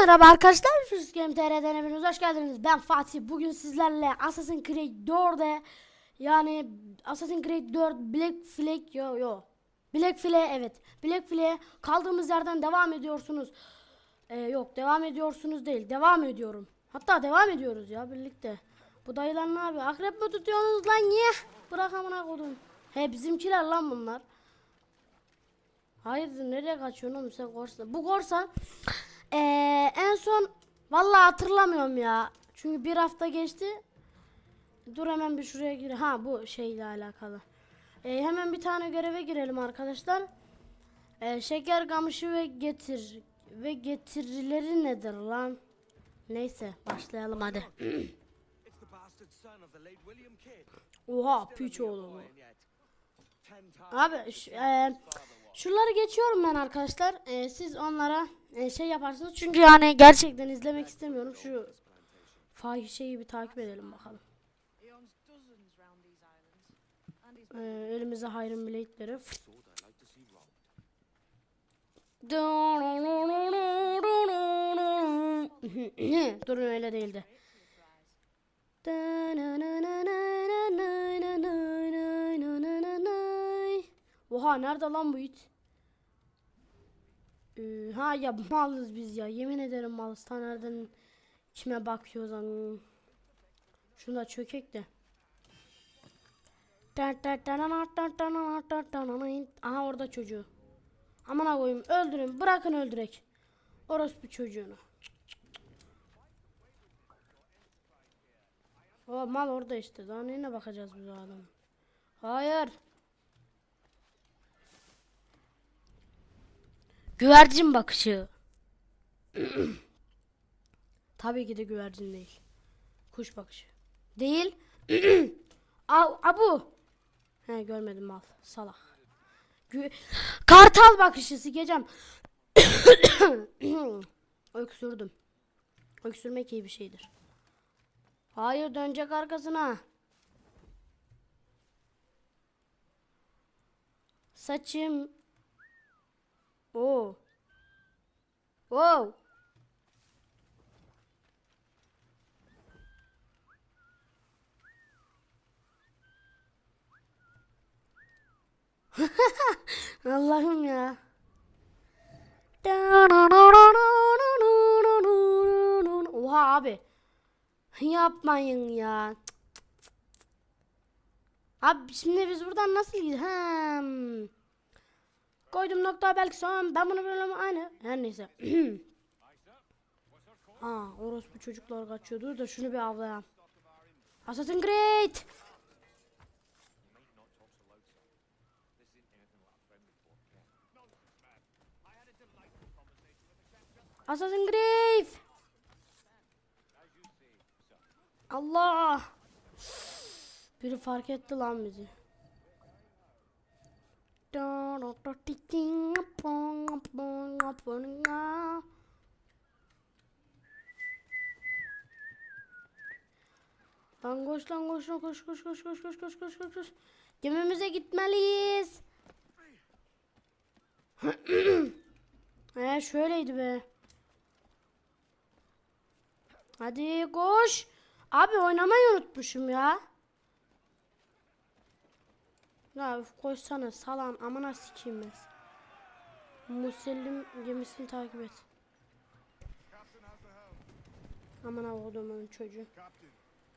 Merhaba arkadaşlar, Fürst Game TR'den hepiniz hoş geldiniz. Ben Fatih. Bugün sizlerle Assassin's Creed 4'e yani Assassin's Creed 4 Black Flag yo yo. Black Flag evet. Black Flag'e kaldığımız yerden devam ediyorsunuz. Ee, yok devam ediyorsunuz değil. Devam ediyorum. Hatta devam ediyoruz ya birlikte. Bu dayılar ne yapıyor? Akrep mi tutuyorsunuz lan niye? Bırak amına kodum. He bizimkiler lan bunlar. Hayırdır nereye kaçıyorsun oğlum sen korsan? Bu korsan ee, en son vallahi hatırlamıyorum ya. Çünkü bir hafta geçti. Dur hemen bir şuraya gir. Ha bu şeyle alakalı. Ee, hemen bir tane göreve girelim arkadaşlar. Ee, şeker kamışı ve getir ve getirileri nedir lan? Neyse başlayalım hadi. Oha piç oğlu Abi e, Şuraları geçiyorum ben arkadaşlar. Ee, siz onlara e, şey yaparsınız. Çünkü yani gerçekten izlemek istemiyorum. Şu fahişeyi bir takip edelim bakalım. Ee, elimize Hayrim Blade'leri. Durun öyle değildi. Oha nerede lan bu it? Ee, ha ya malız biz ya. Yemin ederim malız. Ta nereden kime bakıyoruz lan. Şuna çökek de. Aha orada çocuğu. Aman koyayım öldürün bırakın öldürek. Orospu çocuğunu. O mal orada işte. Daha neyine bakacağız biz o adamın. Hayır. Güvercin bakışı. Tabii ki de güvercin değil. Kuş bakışı. Değil. Abu. He görmedim mal. Salak. Gü- Kartal bakışı sikeceğim. Öksürdüm. Öksürmek iyi bir şeydir. Hayır dönecek arkasına. Saçım. Oo. Wow. Allah'ım ya. Oha abi. Yapmayın ya. Abi şimdi biz buradan nasıl gidiyoruz? Koydum nokta belki sonra ben bunu böyle aynı. Her neyse. Aa orospu çocuklar kaçıyor. Dur da şunu bir avlayalım. Assassin's Creed. Assassin's Creed. Allah. Biri fark etti lan bizi. Lan koş lan koş lan koş koş koş koş koş koş koş koş koş. Gemimize gitmeliyiz. He şöyleydi be. Hadi koş. Abi oynamayı unutmuşum ya. Ya koşsana salan amına sikeyim ben. Musellim gemisini takip et. Aman avladım çocuğu.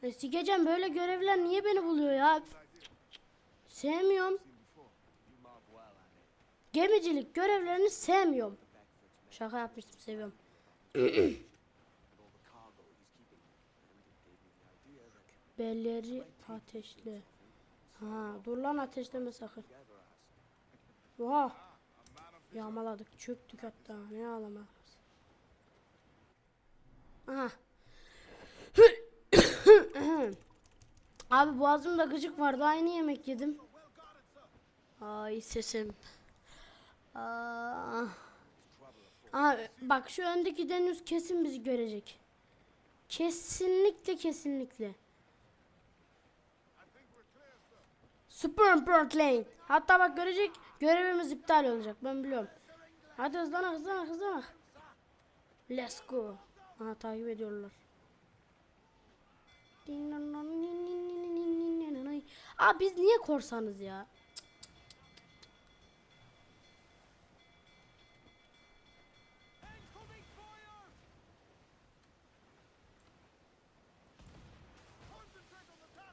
E, sikeceğim böyle görevler niye beni buluyor ya? Sevmiyorum. Gemicilik görevlerini sevmiyorum. Şaka yapmıştım seviyorum. Belleri ateşli. Ha, dur lan ateşleme sakın. Oha. Yağmaladık, çöktük hatta. Ne ağlamak. Aha. Abi boğazımda gıcık vardı. Aynı yemek yedim. Ay sesim. Aa. Aa, bak şu öndeki deniz kesin bizi görecek. Kesinlikle kesinlikle. Super Burnt Lane. Hatta bak görecek görevimiz iptal olacak ben biliyorum. Hadi hızlanak hızlanak hızlanak. Let's go. Ha takip ediyorlar. Abi biz niye korsanız ya?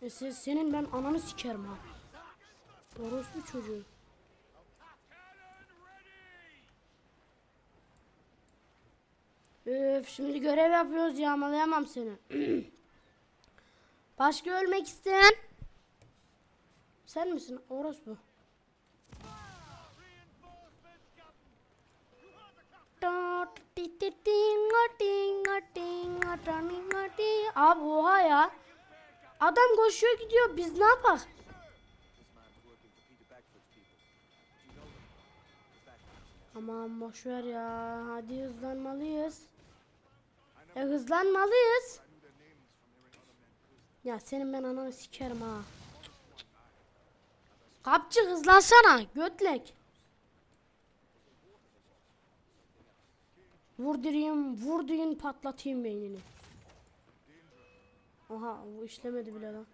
E se- senin ben ananı sikerim ha. Orospu çocuğu. Öf şimdi görev yapıyoruz yağmalayamam seni. Başka ölmek isteyen? Sen misin orospu? Abi oha ya. Adam koşuyor gidiyor biz ne yapak? Aman boşver ya. Hadi hızlanmalıyız. E hızlanmalıyız. Ya senin ben ananı sikerim ha. Kapçı hızlansana götlek. Vurdurayım, vurdurayım patlatayım beynini. Oha bu işlemedi bile lan.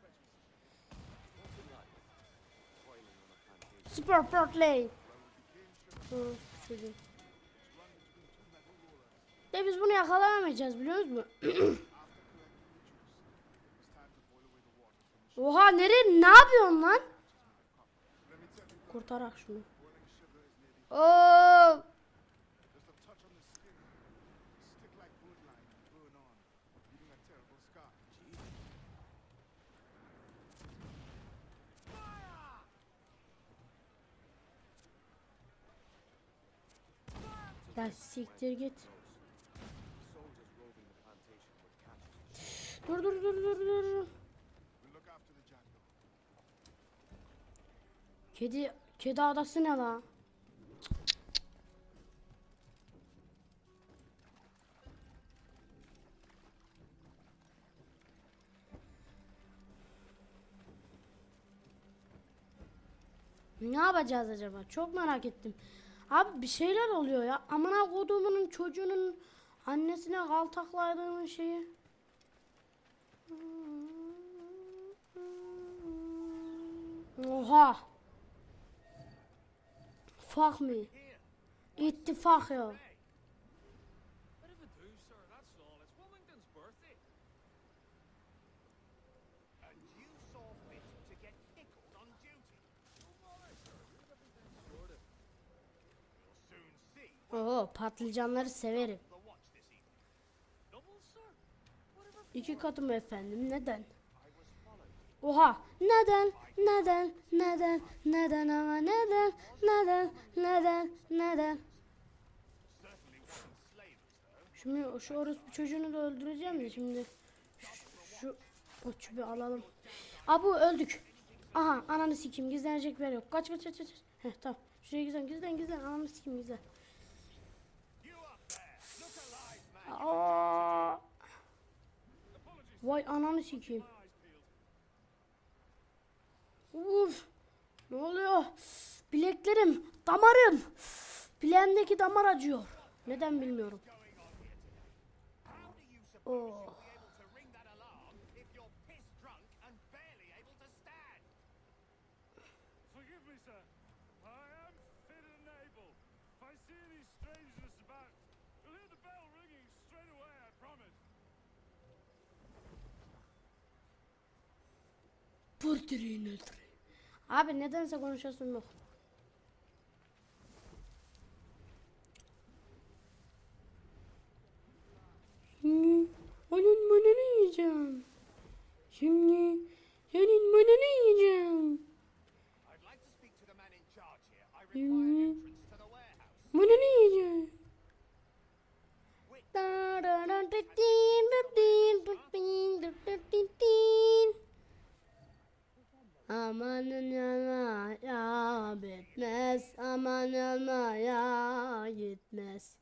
Super Play. Dur, çocuğum. De biz bunu yakalayamayacağız biliyor musun? Oha nereye ne yapıyorsun lan? Kurtarak şunu. Oo! Ya siktir git. Dur dur dur dur dur. Kedi kedi adası ne la? Ne yapacağız acaba? Çok merak ettim. Abi bir şeyler oluyor ya. Amına koduğumunun çocuğunun annesine kaltakladığının şeyi. Oha. Fuck me. İttifak ya. Oo patlıcanları severim. İki katım efendim. Neden? Oha. Neden? Neden? Neden? Neden ama neden? Neden? Neden? Neden? Şimdi şu orospu çocuğunu da öldüreceğim de şimdi şu, o çüpü alalım. Abu öldük. Aha ananı sikeyim gizlenecek bir yer yok. Kaç kaç kaç kaç. Heh tamam. Şuraya gizlen gizlen gizlen ananı sikeyim gizlen. Aa! Vay ananı sikeyim. Uf. Ne oluyor? Bileklerim, damarım. Bileğimdeki damar acıyor. Neden bilmiyorum. Oh. Pırtırıyın öldüreyim. Abi nedense konuşasım yok. Şimdi onun manını yiyeceğim. Şimdi senin manını yiyeceğim. I'd like to speak to the man in charge here. I require entrance to the warehouse. Manını yiyeceğim. Amanın yana ya bitmez Aman yana ya gitmez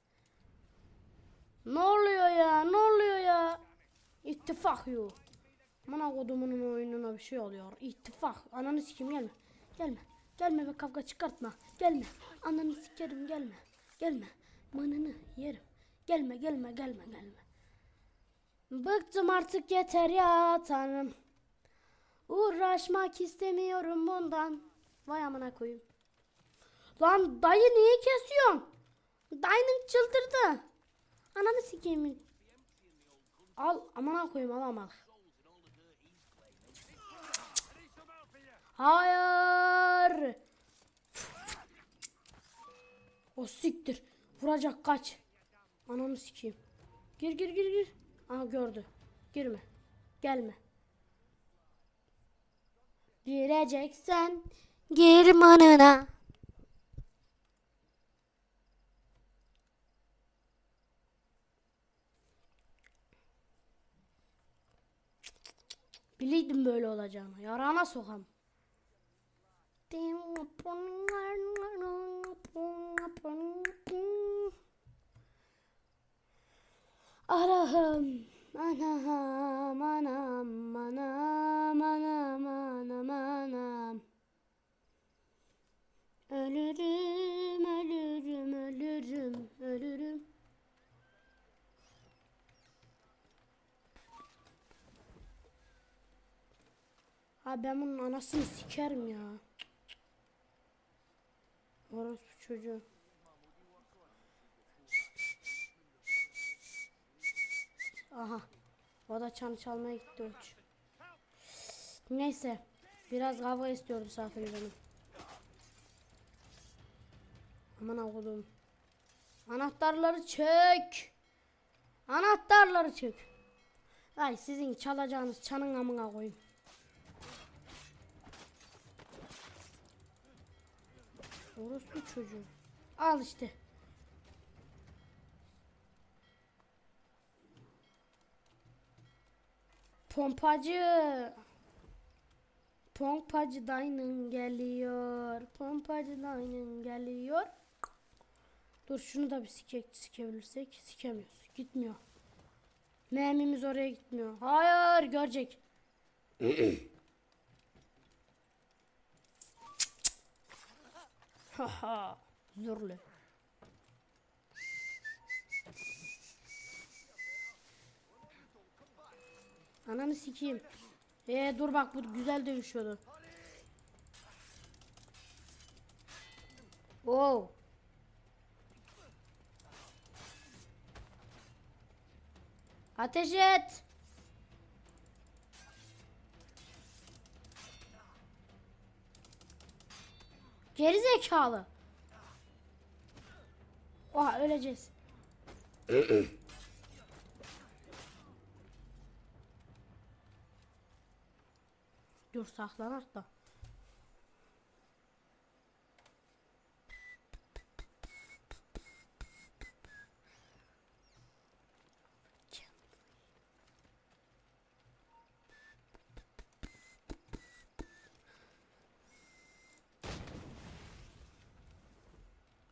Ne oluyor ya ne oluyor ya? İttifak yok. Mana kodumunun oyununa bir şey oluyor. İttifak. Ananı sikim gelme. Gelme. Gelme ve kavga çıkartma. Gelme. Ananı sikerim gelme. Gelme. Manını yerim. Gelme gelme gelme gelme. Bıktım artık yeter ya tanrım. Uğraşmak istemiyorum bundan. Vay amına koyayım. Lan dayı niye kesiyorsun? Dayının çıldırdı. Ananı sikeyim. Al amına koyayım al al. Hayır. O siktir. Vuracak kaç. Ananı sikeyim. Gir gir gir gir. Aha gördü. Girme. Gelme. Gireceksen gir manına. Biliydim böyle olacağını. Yarana sokam. Arahım. Anam anam anam anam anam anam. Ölürüm ölürüm ölürüm ölürüm. Abi ben bunun anasını sikerim ya. Orospu çocuğu. Aha. O da çan çalmaya gitti uç. Neyse. Biraz hava istiyordu misafir benim. Aman okudum. Anahtarları çök. Anahtarları çök. Ay sizin çalacağınız çanın amına koyayım. Orospu çocuğu. Al işte. Pompacı. Pompacı dayının geliyor. Pompacı dayının geliyor. Dur şunu da bir sike, sikebilirsek. Sikemiyoruz. Gitmiyor. Mermimiz oraya gitmiyor. Hayır görecek. Haha. Zorlu. Ananı sikeyim. Ee dur bak bu güzel dövüşüyordu. Wow. Ateş et. Geri zekalı. Oha öleceğiz. Dur saklanak da.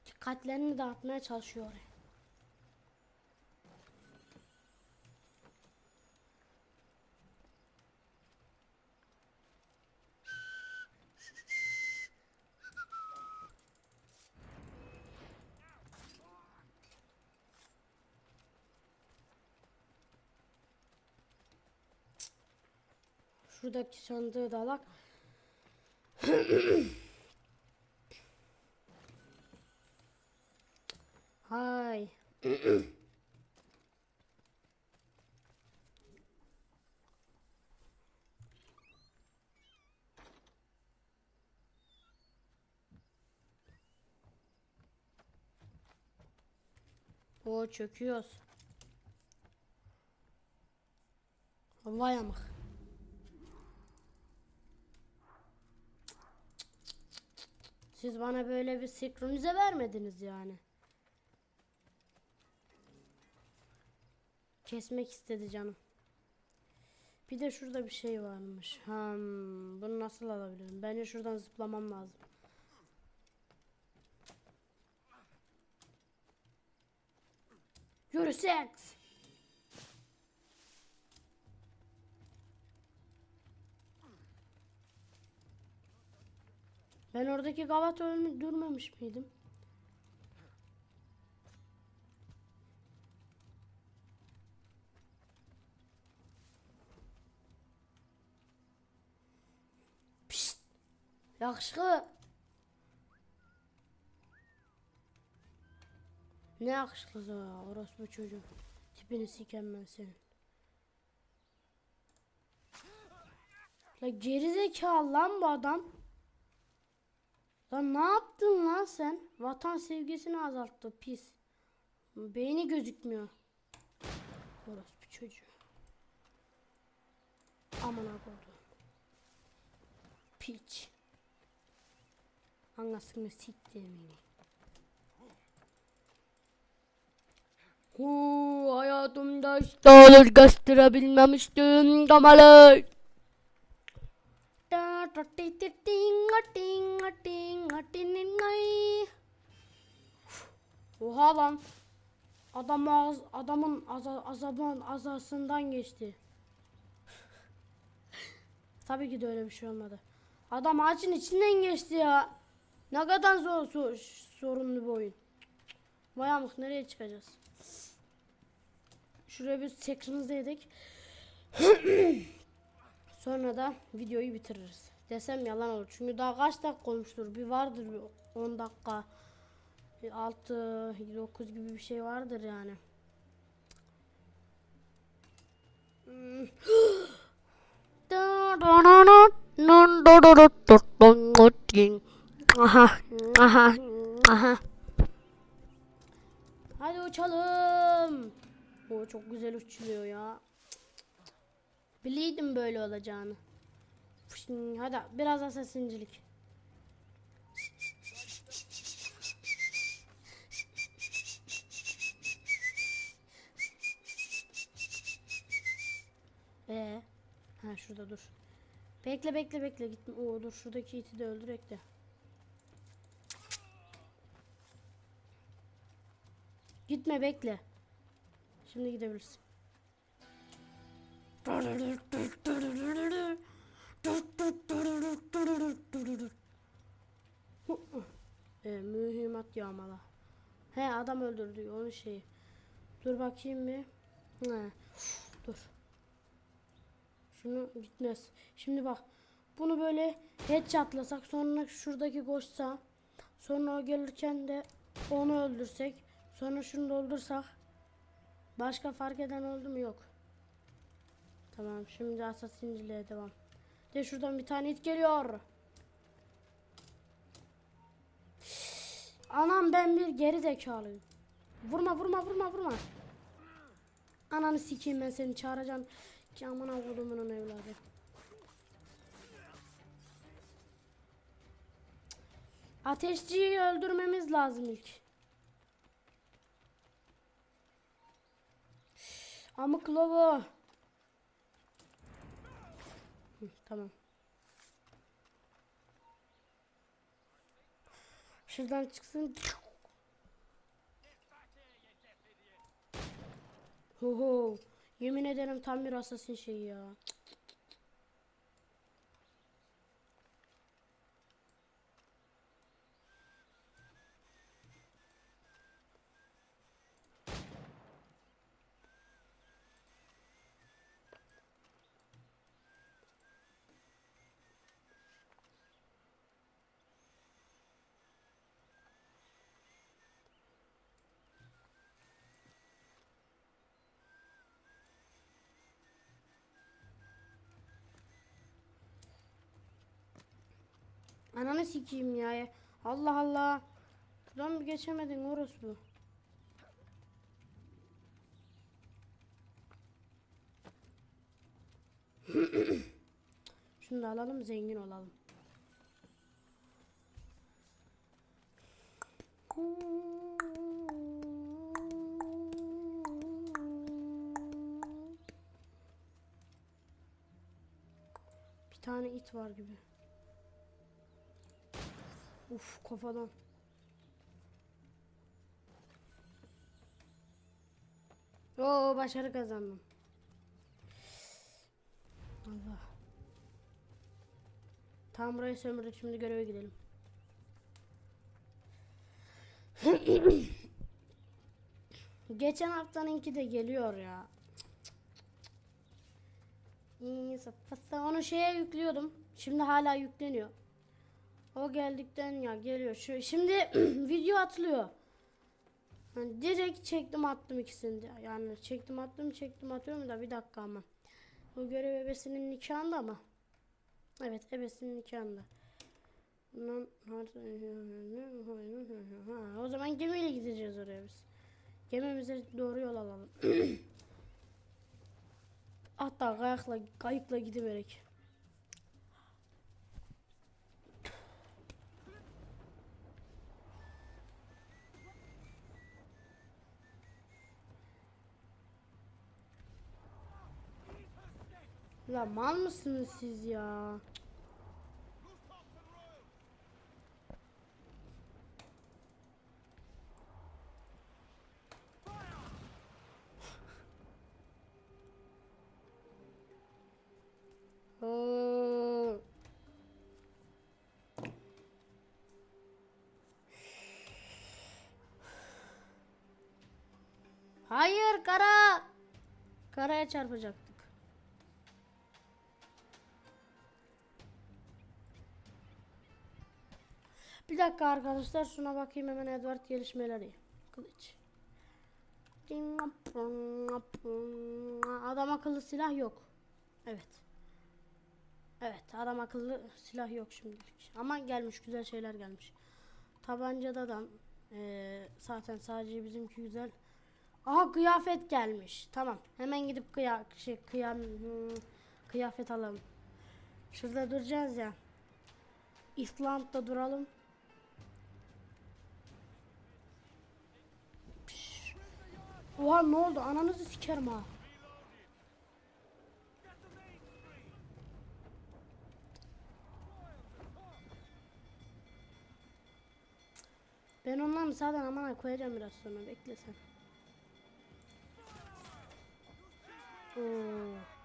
Dikkatlerini dağıtmaya çalışıyor oraya. Şuradaki sandığı da alak. Hay. O çöküyoruz. Vay amak. Siz bana böyle bir sinkronize vermediniz yani. Kesmek istedi canım. Bir de şurada bir şey varmış. Hmm, bunu nasıl alabilirim? Bence şuradan zıplamam lazım. Yürü seks. Ben oradaki gavat öldürmemiş miydim? Pişt. Yakışıklı. Ne yakışıklısı ya orası bu çocuk. Tipini siken ben senin. La gerizekalı lan bu adam. Lan ne yaptın lan sen? Vatan sevgisini azalttı pis. Beyni gözükmüyor. Bir çocuğu. Aman koydum. Piç. Anasını siktiğimi. Hu hayatımda hiç dağılır gösterebilmemiştim damalı. Oha lan. Adam ağız, adamın aza, azabın azasından geçti. Tabii ki de öyle bir şey olmadı. Adam ağacın içinden geçti ya. Ne kadar zor, zor sorunlu bir oyun. Vay amık nereye çıkacağız? Şuraya bir tekrarımızı yedik. Sonra da videoyu bitiririz. Desem yalan olur. Çünkü daha kaç dakika olmuştur? Bir vardır bir 10 dakika. 6 9 gibi bir şey vardır yani. Aha, aha, aha. Hadi uçalım. O çok güzel uçuluyor ya. Biliydim böyle olacağını. Hadi biraz asasincilik. Ee, ha şurada dur. Bekle bekle bekle gitme. Oo dur şuradaki iti de öldürek de. Gitme bekle. Şimdi gidebilirsin. E, mühimmat yağmala. He adam öldürdü onun şeyi. Dur bakayım bir. He. Dur. Şunu gitmez. Şimdi bak. Bunu böyle headshotlasak sonra şuradaki koşsa sonra o gelirken de onu öldürsek sonra şunu doldursak başka fark eden oldu mu yok. Tamam şimdi asasinciliğe devam. De şuradan bir tane it geliyor. Anam ben bir geri zekalıyım. Vurma vurma vurma vurma. Ananı sikeyim ben seni çağıracağım. Ki amına kodumunun evladı. Ateşçiyi öldürmemiz lazım ilk. Amık. Hı, tamam. Şuradan çıksın. Ho ho. Yemin ederim tam bir assassin şeyi ya. Ananı sikeyim ya. Allah Allah. Buradan bir geçemedin orospu. Şunu da alalım zengin olalım. Bir tane it var gibi. Uf kafadan. Oo başarı kazandım. Allah. Tam burayı sömürdük şimdi göreve gidelim. Geçen haftanınki de geliyor ya. İyi. Onu şeye yüklüyordum. Şimdi hala yükleniyor. O geldikten ya geliyor. Şu şimdi video atılıyor. Yani direkt çektim attım ikisini. Yani çektim attım çektim atıyorum da bir dakika ama. O görev ebesinin nikahında ama. Evet ebesinin nikahında. Ha, o zaman gemiyle gideceğiz oraya biz. Gemimize doğru yol alalım. Hatta kayakla kayıkla gidiverek. La mal mısınız siz ya? Hayır kara. Karaya çarpacaktık. Dakika arkadaşlar şuna bakayım hemen Edward gelişmeleri. Kılıç. Adam akıllı silah yok. Evet. Evet adam akıllı silah yok şimdilik. Ama gelmiş güzel şeyler gelmiş. Tabancada da eee, zaten sadece bizimki güzel. Aha kıyafet gelmiş. Tamam. Hemen gidip kıya şey kıyam hmm, kıyafet alalım. Şurada duracağız ya. İsland'da duralım. Oha ne oldu? Ananızı sikerim ha. Ben onların zaten amana koyacağım biraz sonra bekle sen. Oo.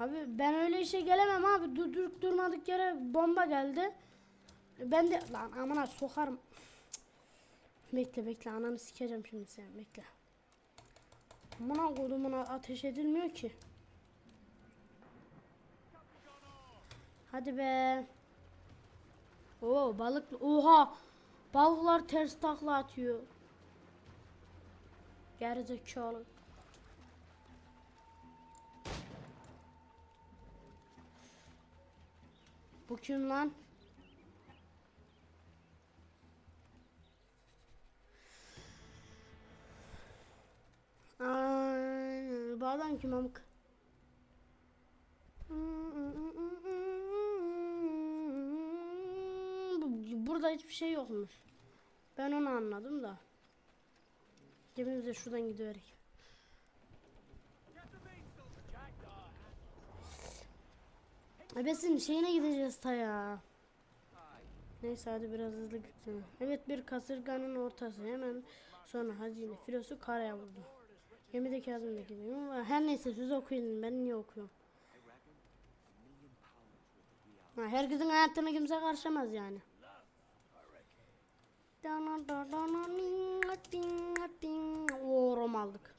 Abi ben öyle işe gelemem abi. Dur, dur durmadık yere bomba geldi. Ben de lan amına sokarım. Bekle bekle ananı sikeceğim şimdi sen bekle. Amına kodumuna ateş edilmiyor ki. Hadi be. Oo balık oha balıklar ters takla atıyor. Gerizekalı. Bu kim lan? Bu adam kim amık? Bu- Burada hiçbir şey yokmuş. Ben onu anladım da. Gemimize şuradan gidiyoruz. Ebesin şeyine gideceğiz ta ya. Neyse hadi biraz hızlı gidelim. Evet bir kasırganın ortası hemen sonra hazine filosu karaya vurdu. Gemideki adım da gidiyor ama her neyse siz okuyun ben niye okuyorum. Ha, herkesin hayatına kimse karışamaz yani. Oo rom aldık.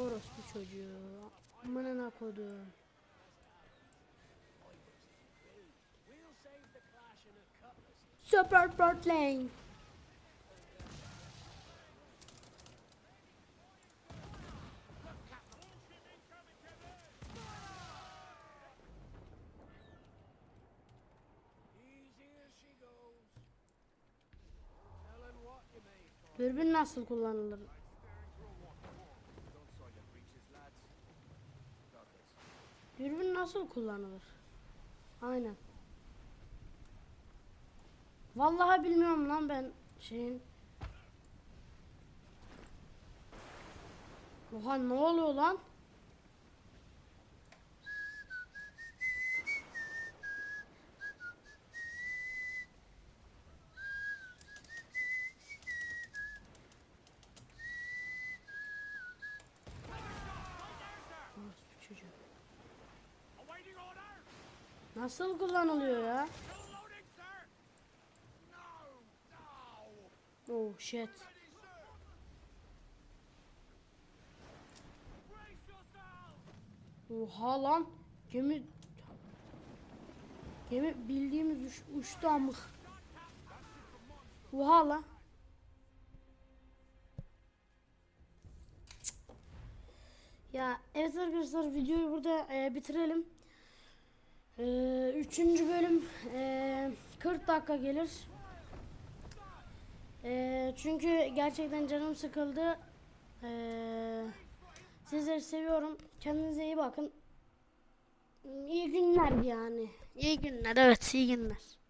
Orospu çocuğu. Amına kodu. Super Bird Lane. Dürbün nasıl kullanılır? Dürbün nasıl kullanılır? Aynen. Vallahi bilmiyorum lan ben şeyin. Oha ne oluyor lan? Orospu çocuğu. Awaiting order! Nasıl kullanılıyor ya? Oh shit. Oha lan. Gemi Gemi bildiğimiz uç, uçtu amık. Oha lan. Ya evet arkadaşlar videoyu burada e, bitirelim. E, üçüncü bölüm e, 40 dakika gelir. E, çünkü gerçekten canım sıkıldı. E, sizleri seviyorum. Kendinize iyi bakın. İyi günler yani. İyi günler evet iyi günler.